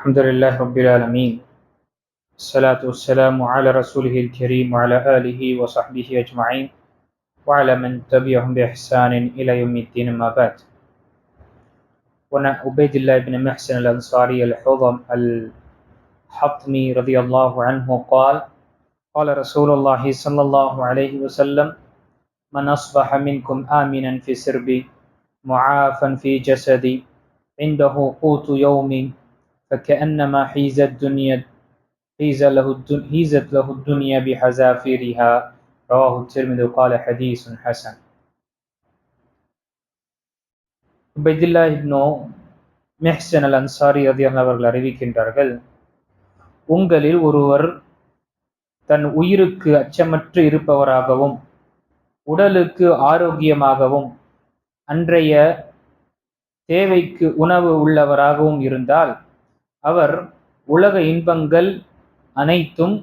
الحمد لله رب العالمين. الصلاة والسلام على رسوله الكريم وعلى آله وصحبه أجمعين وعلى من تبعهم بإحسان إلى يوم الدين ما بعد. وعن عبيد الله بن محسن الأنصاري الحضم الحطمي رضي الله عنه قال قال رسول الله صلى الله عليه وسلم من أصبح منكم آمنا في سربي معافا في جسدي عنده قوت يوم فكأنما حيز الدنيا حيز له الدن... حيزت له الدنيا بحذافيرها رواه الترمذي قال حديث حسن உபைதுல்லா இப்னோ மெஹ்சன் அல் அன்சாரி ரதியன் அவர்கள் அறிவிக்கின்றார்கள் உங்களில் ஒருவர் தன் உயிருக்கு அச்சமற்று இருப்பவராகவும் உடலுக்கு ஆரோக்கியமாகவும் அன்றைய தேவைக்கு உணவு உள்ளவராகவும் இருந்தால் அவர் உலக இன்பங்கள் அனைத்தும்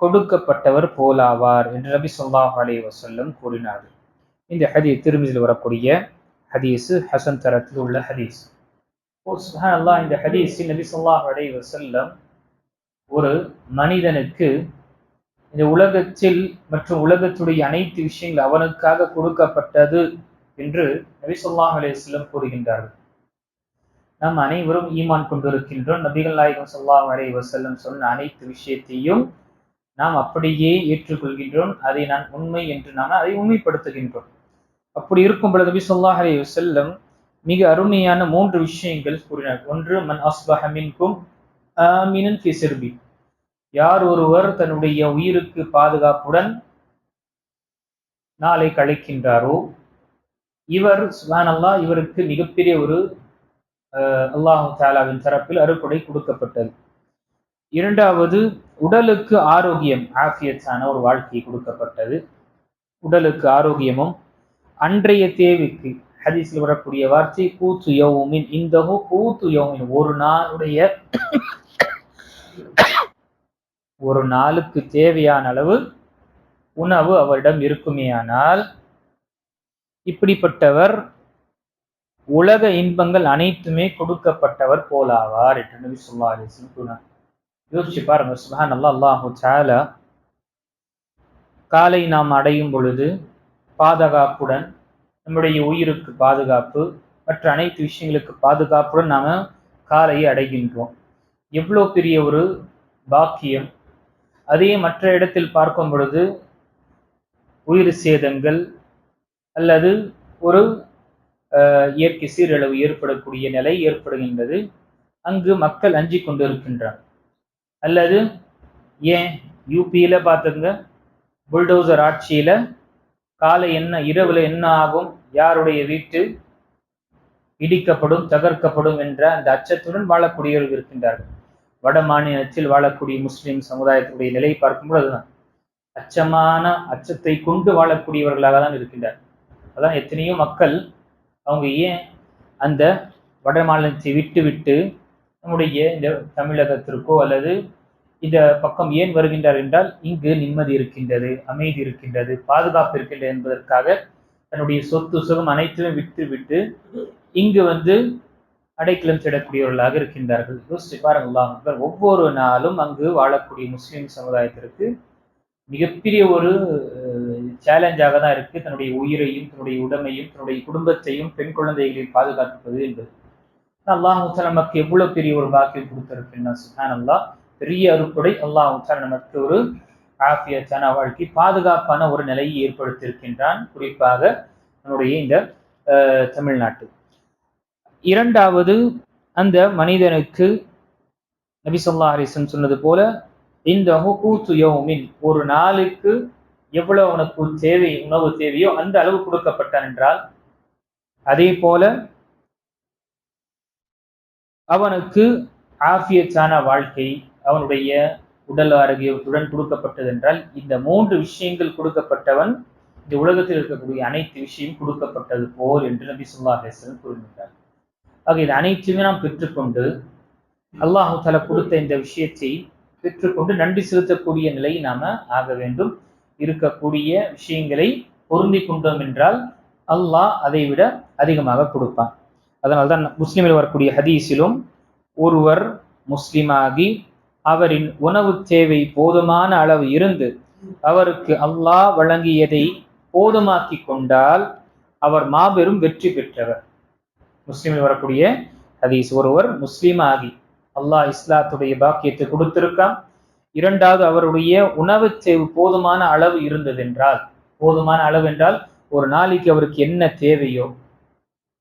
கொடுக்கப்பட்டவர் போலாவார் என்று நபி சொல்லாஹ் அலி வசல்லம் கூறினார்கள். இந்த ஹதீஸ் திருமிதில் வரக்கூடிய ஹதீஸு ஹசன் தரத்தில் உள்ள ஹதீஸ். அல்லாஹ் இந்த ஹதீஸில் நபி சொல்லாஹ் அலி வசல்லம் ஒரு மனிதனுக்கு இந்த உலகத்தில் மற்றும் உலகத்துடைய அனைத்து விஷயங்கள் அவனுக்காக கொடுக்கப்பட்டது என்று நபி சொல்லாஹ் அலிஸ்லம் கூறுகின்றார்கள். நாம் அனைவரும் ஈமான் கொண்டிருக்கின்றோம். நபிகள் நாயகம் சொல்லாம் வரை வசல்லம் சொன்ன அனைத்து விஷயத்தையும் நாம் அப்படியே ஏற்றுக்கொள்கின்றோம். அதை நான் உண்மை என்று நாம் அதை உண்மைப்படுத்துகின்றோம். அப்படி இருக்கும் பொழுது நபி சொல்லாஹ் அலி வசல்லம் மிக அருமையான மூன்று விஷயங்கள் கூறினார். ஒன்று மன் அஸ்பஹமின்கும் ஆமினன் ஃபிசிர்பி யார் ஒருவர் தன்னுடைய உயிருக்கு பாதுகாப்புடன் நாளை கழிக்கின்றாரோ இவர் சுபான் இவருக்கு மிகப்பெரிய ஒரு அல்லாஹு தாலாவின் தரப்பில் அறுப்படை கொடுக்கப்பட்டது. இரண்டாவது உடலுக்கு ஆரோக்கியம் ஆஃபியத்தான ஒரு வாழ்க்கை கொடுக்கப்பட்டது. உடலுக்கு ஆரோக்கியமும் அன்றைய தேவைக்கு ஹதீஸில் வரக்கூடிய வார்த்தை கூத்து யவுமின் இந்தகோ கூத்து யவுமின் ஒரு நாளுடைய ஒரு நாளுக்கு தேவையான அளவு உணவு அவரிடம் இருக்குமேயானால் இப்படிப்பட்டவர் உலக இன்பங்கள் அனைத்துமே கொடுக்கப்பட்டவர் போலாவார் என்று நபி சொல்லா அலிஸ்லம் கூறினார். யோசிச்சு பாருங்க சுஹான் அல்லா அல்லாஹு சாலா காலை நாம் அடையும் பொழுது பாதுகாப்புடன் நம்முடைய உயிருக்கு பாதுகாப்பு மற்ற அனைத்து விஷயங்களுக்கு பாதுகாப்புடன் நாம் காலையை அடைகின்றோம். எவ்வளோ பெரிய ஒரு பாக்கியம். அதே மற்ற இடத்தில் பார்க்கும் பொழுது உயிர் சேதங்கள் அல்லது ஒரு இயற்கை சீரழிவு ஏற்படக்கூடிய நிலை ஏற்படுகின்றது. அங்கு மக்கள் அஞ்சி கொண்டிருக்கின்றார். அல்லது ஏன்? யூபியில பார்த்துங்க புல்டோசர் ஆட்சியில காலை என்ன இரவில் என்ன ஆகும்? யாருடைய வீட்டு? இடிக்கப்படும் தகர்க்கப்படும் என்ற அந்த அச்சத்துடன் வாழக்கூடியவர்கள் இருக்கின்றார்கள். வட மாநிலத்தில் வாழக்கூடிய முஸ்லிம் சமுதாயத்துடைய நிலையை பார்க்கும்போது அதுதான் அச்சமான அச்சத்தை கொண்டு வாழக்கூடியவர்களாக தான் இருக்கின்றார் அதான் எத்தனையோ மக்கள் அவங்க ஏன் அந்த வட மாநிலத்தை விட்டு விட்டு நம்முடைய இந்த தமிழகத்திற்கோ அல்லது இந்த பக்கம் ஏன் வருகின்றார் என்றால் இங்கு நிம்மதி இருக்கின்றது அமைதி இருக்கின்றது பாதுகாப்பு இருக்கின்றது என்பதற்காக தன்னுடைய சொத்து சுகம் அனைத்திலும் விட்டு விட்டு இங்கு வந்து அடைக்கலம் செய்யக்கூடியவர்களாக இருக்கின்றார்கள். யோசிச்சு பாருங்களா ஒவ்வொரு நாளும் அங்கு வாழக்கூடிய முஸ்லிம் சமுதாயத்திற்கு மிகப்பெரிய ஒரு சேலஞ்சாக தான் இருக்கு. தன்னுடைய உயிரையும் தன்னுடைய உடமையும் தன்னுடைய குடும்பத்தையும் பெண் குழந்தைகளையும் பாதுகாப்பது என்பது. அல்லாஹ் நமக்கு எவ்வளவு பெரிய ஒரு பாக்கியம் கொடுத்திருக்குன்னா சுஹான் அல்லா பெரிய அறுப்படை அல்லாஹ் நமக்கு ஒரு ஆஃபியத்தான வாழ்க்கை பாதுகாப்பான ஒரு நிலையை ஏற்படுத்தியிருக்கின்றான். குறிப்பாக நம்முடைய இந்த தமிழ்நாட்டு. இரண்டாவது அந்த மனிதனுக்கு நபி சொல்லா ஹரிசன் சொன்னது போல இந்த ஹுகூத்து யோமின். ஒரு நாளுக்கு எவ்வளவு உனக்கு தேவை உணவு தேவையோ அந்த அளவு கொடுக்கப்பட்டான் என்றால் அதே போல அவனுக்கு ஆஃபியச்சான வாழ்க்கை அவனுடைய உடல் ஆரோக்கியத்துடன் கொடுக்கப்பட்டது என்றால் இந்த மூன்று விஷயங்கள் கொடுக்கப்பட்டவன் இந்த உலகத்தில் இருக்கக்கூடிய அனைத்து விஷயம் கொடுக்கப்பட்டது போல் என்று நபி சொல்லா ஹேசன் கூறுகின்றார். ஆக இது அனைத்துமே நாம் பெற்றுக்கொண்டு அல்லாஹு தலா கொடுத்த இந்த விஷயத்தை பெற்றுக்கொண்டு நன்றி செலுத்தக்கூடிய நிலை நாம ஆக வேண்டும். இருக்கக்கூடிய விஷயங்களை பொருந்தி கொண்டோம் என்றால் அல்லாஹ் அதை விட அதிகமாக கொடுப்பான். அதனால்தான் முஸ்லீமில் வரக்கூடிய ஹதீஸிலும் ஒருவர் முஸ்லிமாகி அவரின் உணவு தேவை போதுமான அளவு இருந்து அவருக்கு அல்லாஹ் வழங்கியதை போதுமாக்கி கொண்டால் அவர் மாபெரும் வெற்றி பெற்றவர். முஸ்லீமில் வரக்கூடிய ஹதீஸ் ஒருவர் முஸ்லீமாகி அல்லாஹ் இஸ்லாத்துடைய பாக்கியத்தை கொடுத்திருக்கான். இரண்டாவது அவருடைய உணவு தேவை போதுமான அளவு இருந்ததென்றால் போதுமான அளவு என்றால் ஒரு நாளைக்கு அவருக்கு என்ன தேவையோ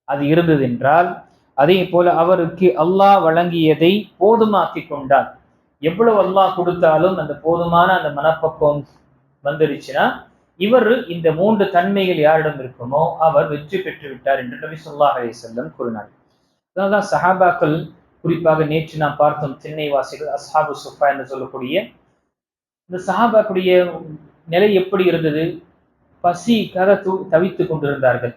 அது இருந்ததென்றால் அதே போல அவருக்கு அல்லாஹ் வழங்கியதை போதுமாக்கி கொண்டால் எவ்வளவு அல்லாஹ் கொடுத்தாலும் அந்த போதுமான அந்த மனப்பக்குவம் வந்துருச்சுன்னா இவர் இந்த மூன்று தன்மைகள் யாரிடம் இருக்குமோ அவர் வெற்றி பெற்று விட்டார் என்று நபி சொல்லாஹ் அலி செல்லம் கூறினார். அதனால்தான் சஹாபாக்கள் குறிப்பாக நேற்று நாம் பார்த்தோம் சென்னை வாசிகள் அஸ்ஹாபு சுஃபா என்று சொல்லக்கூடிய இந்த சஹாபாக்குடைய நிலை எப்படி இருந்தது? பசிக்காக து தவித்து கொண்டிருந்தார்கள்.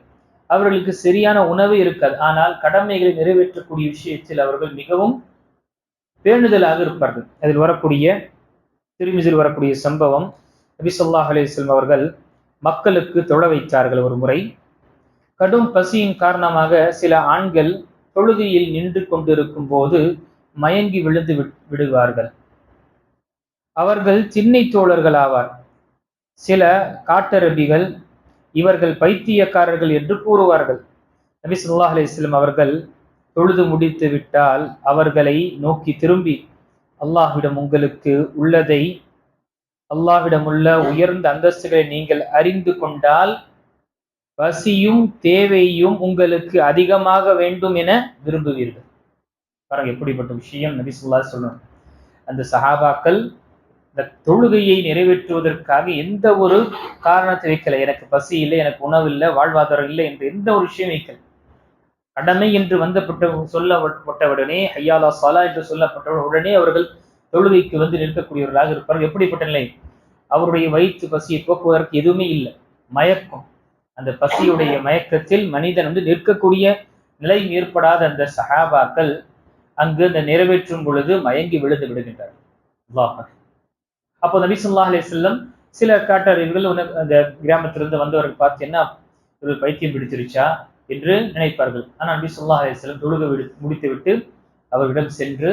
அவர்களுக்கு சரியான உணவு இருக்காது. ஆனால் கடமைகளை நிறைவேற்றக்கூடிய விஷயத்தில் அவர்கள் மிகவும் பேணுதலாக இருப்பார்கள். அதில் வரக்கூடிய திருமிதில் வரக்கூடிய சம்பவம் நபிசல்லாஹ் அலிஸ்லம் அவர்கள் மக்களுக்கு தொழ வைத்தார்கள் ஒரு முறை. கடும் பசியின் காரணமாக சில ஆண்கள் தொழுகையில் நின்று கொண்டிருக்கும் போது மயங்கி விழுந்து விடுவார்கள். அவர்கள் சின்னை தோழர்கள் ஆவார் சில காட்டரபிகள் இவர்கள் பைத்தியக்காரர்கள் என்று கூறுவார்கள். நபி சுல்லா அலிஸ்லம் அவர்கள் தொழுது முடித்து விட்டால் அவர்களை நோக்கி திரும்பி அல்லாஹ்விடம் உங்களுக்கு உள்ளதை அல்லாஹ்விடம் உள்ள உயர்ந்த அந்தஸ்துகளை நீங்கள் அறிந்து கொண்டால் பசியும் தேவையும் உங்களுக்கு அதிகமாக வேண்டும் என விரும்புவீர்கள். பாருங்க எப்படிப்பட்ட விஷயம் நபி சொல்லா சொல்லணும் அந்த சஹாபாக்கள் இந்த தொழுகையை நிறைவேற்றுவதற்காக எந்த ஒரு காரணத்தை வைக்கல. எனக்கு பசி இல்லை எனக்கு உணவு இல்லை வாழ்வாதாரம் இல்லை என்று எந்த ஒரு விஷயம் வைக்கல. கடமை என்று வந்தப்பட்ட சொல்லப்பட்டவுடனே ஐயாலா சாலா என்று சொல்லப்பட்ட உடனே அவர்கள் தொழுகைக்கு வந்து நிற்கக்கூடியவர்களாக இருப்பார்கள். எப்படிப்பட்ட நிலை? அவருடைய வயிற்று பசியை போக்குவதற்கு எதுவுமே இல்லை. மயக்கம். அந்த பசியுடைய மயக்கத்தில் மனிதன் வந்து நிற்கக்கூடிய நிலை ஏற்படாத அந்த சஹாபாக்கள் அங்கு அந்த நிறைவேற்றும் பொழுது மயங்கி விழுந்து விடுகின்றார் அப்போ நபி சொல்லா அலி செல்லம் சில காட்டறிவுகள் அந்த கிராமத்திலிருந்து வந்தவர்கள் பார்த்தீங்கன்னா இவர்கள் பைத்தியம் பிடிச்சிருச்சா என்று நினைப்பார்கள். ஆனால் நபி சொல்லா அலி செல்லம் தொழுக விடு முடித்து விட்டு அவரிடம் சென்று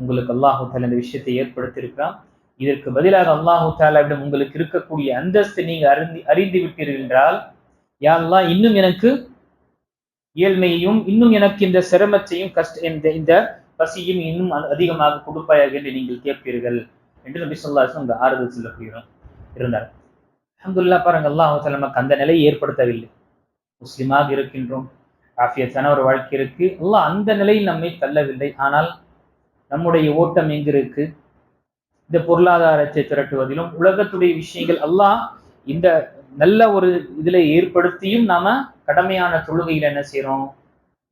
உங்களுக்கு அல்லாஹு தாலா இந்த விஷயத்தை ஏற்படுத்தியிருக்கிறான். இதற்கு பதிலாக அல்லாஹு தாலாவிடம் உங்களுக்கு இருக்கக்கூடிய அந்தஸ்து நீங்க அறிந்து அறிந்து விட்டீர்கள் என்றால் யாரெல்லாம் இன்னும் எனக்கு ஏழ்மையையும் இன்னும் எனக்கு இந்த சிரமத்தையும் கஷ்ட இந்த இந்த பசியும் இன்னும் அதிகமாக கொடுப்பாயாக என்று நீங்கள் கேட்பீர்கள் என்று நபி சொல்லாசம் அந்த ஆறுதல் சொல்லப்படுகிறோம் இருந்தார். அஹமதுல்லா பாருங்க அல்லாஹு நமக்கு அந்த நிலையை ஏற்படுத்தவில்லை. முஸ்லிமாக இருக்கின்றோம் ஆஃபியத்தான ஒரு வாழ்க்கை இருக்கு. அல்லாஹ் அந்த நிலையில் நம்மை தள்ளவில்லை. ஆனால் நம்முடைய ஓட்டம் எங்கிருக்கு? இந்த பொருளாதாரத்தை திரட்டுவதிலும் உலகத்துடைய விஷயங்கள் எல்லாம் இந்த நல்ல ஒரு இதுல ஏற்படுத்தியும் நாம கடமையான தொழுகையில் என்ன செய்யறோம்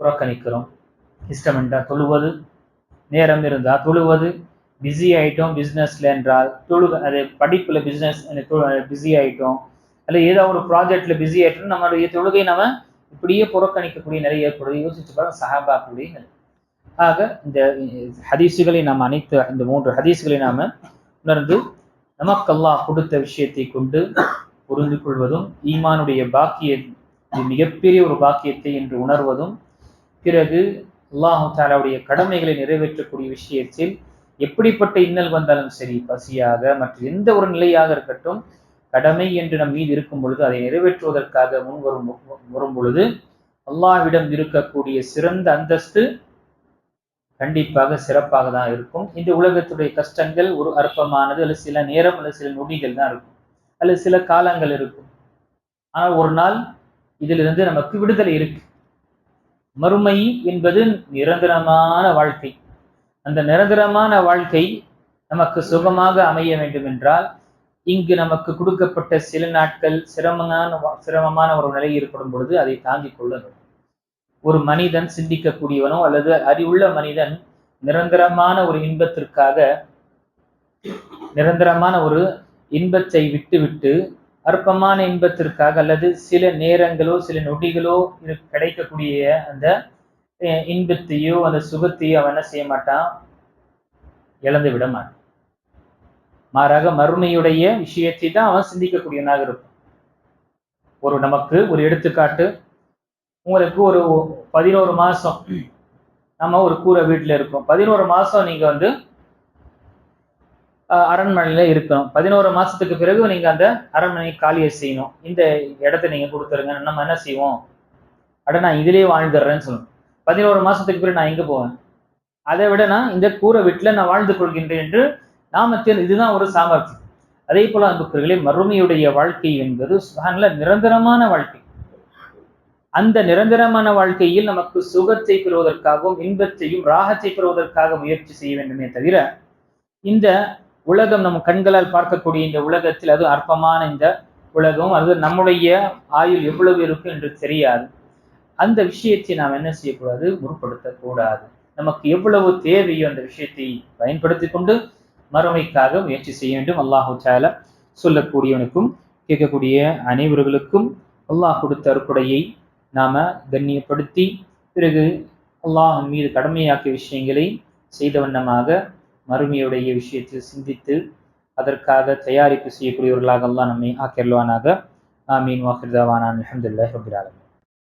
புறக்கணிக்கிறோம். இஷ்டம் என்றால் தொழுவது நேரம் இருந்தா தொழுவது பிஸி ஆயிட்டோம் பிஸ்னஸ்ல என்றால் தொழுக அது படிப்புல பிஸ்னஸ் பிஸி ஆயிட்டோம். அல்ல ஏதோ ஒரு ப்ராஜெக்ட்ல பிஸி ஆயிட்டோம் நம்மளுடைய தொழுகை நம்ம இப்படியே புறக்கணிக்கக்கூடிய நிலை ஏற்படுது. யோசிச்சு பாருங்க சஹாபாக்குடைய நிலை. ஆக இந்த ஹதீஸுகளை நாம் அனைத்து இந்த மூன்று ஹதீஸுகளை நாம் உணர்ந்து நமக்கல்லாஹ் கொடுத்த விஷயத்தை கொண்டு புரிந்து கொள்வதும் ஈமானுடைய பாக்கிய மிகப்பெரிய ஒரு பாக்கியத்தை என்று உணர்வதும் பிறகு அல்லாஹு தாலாவுடைய கடமைகளை நிறைவேற்றக்கூடிய விஷயத்தில் எப்படிப்பட்ட இன்னல் வந்தாலும் சரி பசியாக மற்ற எந்த ஒரு நிலையாக இருக்கட்டும் கடமை என்று நம் மீது இருக்கும் பொழுது அதை நிறைவேற்றுவதற்காக முன் வரும் வரும் பொழுது அல்லாஹ்விடம் இருக்கக்கூடிய சிறந்த அந்தஸ்து கண்டிப்பாக சிறப்பாக தான் இருக்கும். இந்த உலகத்துடைய கஷ்டங்கள் ஒரு அற்பமானது அல்லது சில நேரம் அல்லது சில நொடிகள் தான் இருக்கும். அல்லது சில காலங்கள் இருக்கும். ஆனால் ஒரு நாள் இதிலிருந்து நமக்கு விடுதலை இருக்கு. மறுமை என்பது நிரந்தரமான வாழ்க்கை. அந்த நிரந்தரமான வாழ்க்கை நமக்கு சுகமாக அமைய வேண்டும் என்றால் இங்கு நமக்கு கொடுக்கப்பட்ட சில நாட்கள் சிரமமான சிரமமான ஒரு நிலை ஏற்படும் பொழுது அதை தாங்கிக் கொள்ள வேண்டும். ஒரு மனிதன் சிந்திக்கக்கூடியவனோ அல்லது அறிவுள்ள மனிதன் நிரந்தரமான ஒரு இன்பத்திற்காக நிரந்தரமான ஒரு இன்பத்தை விட்டுவிட்டு அற்பமான இன்பத்திற்காக அல்லது சில நேரங்களோ சில நொடிகளோ கிடைக்கக்கூடிய அந்த இன்பத்தையோ அந்த சுகத்தையோ அவன் என்ன செய்ய மாட்டான்? இழந்து விட மாட்டான். மாறாக மறுமையுடைய விஷயத்தை தான் அவன் சிந்திக்கக்கூடியவனாக இருப்பான். ஒரு நமக்கு ஒரு எடுத்துக்காட்டு உங்களுக்கு ஒரு பதினோரு மாசம் நம்ம ஒரு கூரை வீட்டுல இருக்கோம். பதினோரு மாசம் நீங்க வந்து அரண்மனையில் அரண்மனையில இருக்கணும். பதினோரு மாசத்துக்கு பிறகு நீங்க அந்த அரண்மனையை காலியை செய்யணும். இந்த இடத்த நீங்க கொடுத்துருங்க. நம்ம என்ன செய்வோம்? அட நான் இதிலேயே வாழ்ந்துடுறேன்னு சொல்லணும். பதினோரு மாசத்துக்கு பிறகு நான் எங்க போவேன்? அதை விட நான் இந்த கூரை வீட்டுல நான் வாழ்ந்து கொள்கின்றேன் என்று நாம இதுதான் ஒரு சாமர்த்தியம். அதே போல அன்புக்குறர்களே மறுமையுடைய வாழ்க்கை என்பது சுகான்ல நிரந்தரமான வாழ்க்கை. அந்த நிரந்தரமான வாழ்க்கையில் நமக்கு சுகத்தை பெறுவதற்காகவும் இன்பத்தையும் ராகத்தை பெறுவதற்காக முயற்சி செய்ய வேண்டுமே தவிர இந்த உலகம் நம் கண்களால் பார்க்கக்கூடிய இந்த உலகத்தில் அது அற்பமான இந்த உலகம். அது நம்முடைய ஆயுள் எவ்வளவு இருக்கும் என்று தெரியாது. அந்த விஷயத்தை நாம் என்ன செய்யக்கூடாது? முற்படுத்தக்கூடாது நமக்கு எவ்வளவு தேவையோ அந்த விஷயத்தை பயன்படுத்தி கொண்டு மறுமைக்காக முயற்சி செய்ய வேண்டும். அல்லாஹு சால சொல்லக்கூடியவனுக்கும் கேட்கக்கூடிய அனைவர்களுக்கும் அல்லாஹ் கொடுத்த அருக்குடையை நாம் கண்ணியப்படுத்தி பிறகு அல்லாஹ் மீது கடமையாக்கிய விஷயங்களை செய்த வண்ணமாக மறுமையுடைய விஷயத்தில் சிந்தித்து அதற்காக தயாரிப்பு செய்யக்கூடியவர்களாக அல்லாஹ் நம்மை ஆக்கிரல்வானாக. ஆமீன். வாஹிர்தாவானான் அலமதுல்லாஹ் ரபில்